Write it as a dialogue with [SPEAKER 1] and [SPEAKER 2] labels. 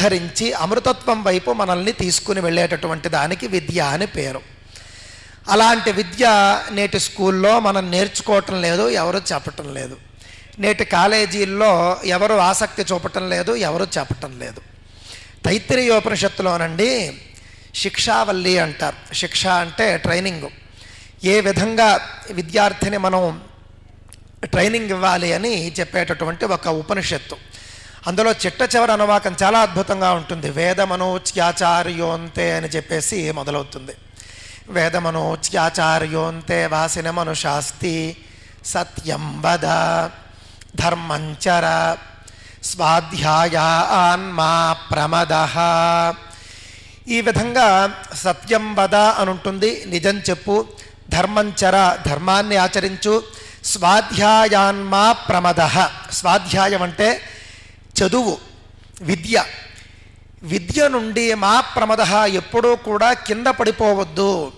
[SPEAKER 1] ఉద్ధరించి అమృతత్వం వైపు మనల్ని తీసుకుని వెళ్ళేటటువంటి దానికి విద్య అని పేరు. అలాంటి విద్య నేటి స్కూల్లో మనం నేర్చుకోవటం లేదు ఎవరు చెప్పటం లేదు. నేటి కాలేజీల్లో ఎవరు ఆసక్తి చూపటం లేదు ఎవరు చెప్పటం లేదు. తైత్తిరీయోపనిషత్తులోనండి శిక్షావల్లి అంటారు. శిక్ష అంటే ట్రైనింగ్. ఏ విధంగా విద్యార్థిని మనం ట్రైనింగ్ ఇవ్వాలి అని చెప్పేటటువంటి ఒక ఉపనిషత్తు. అందులో చిట్ట చివరి అనువాకం చాలా అద్భుతంగా ఉంటుంది. వేదమనోచ్యాచార్యోంతే అని చెప్పేసి మొదలవుతుంది. వేదమనోచ్యాచార్యోంతే వాసిన మనుషాస్తి సత్యం వద ధర్మంచర స్వాధ్యాయ ఆన్మా ప్రమద. ఈ విధంగా సత్యం వద అని ఉంటుంది నిజం చెప్పు ధర్మంచర ధర్మాన్ని ఆచరించు స్వాధ్యాయాన్మా ప్రమద. స్వాధ్యాయం అంటే చదువు విద్య. విద్య నుండి మా ప్రమద ఎప్పుడూ కూడా కింద పడిపోవద్దు.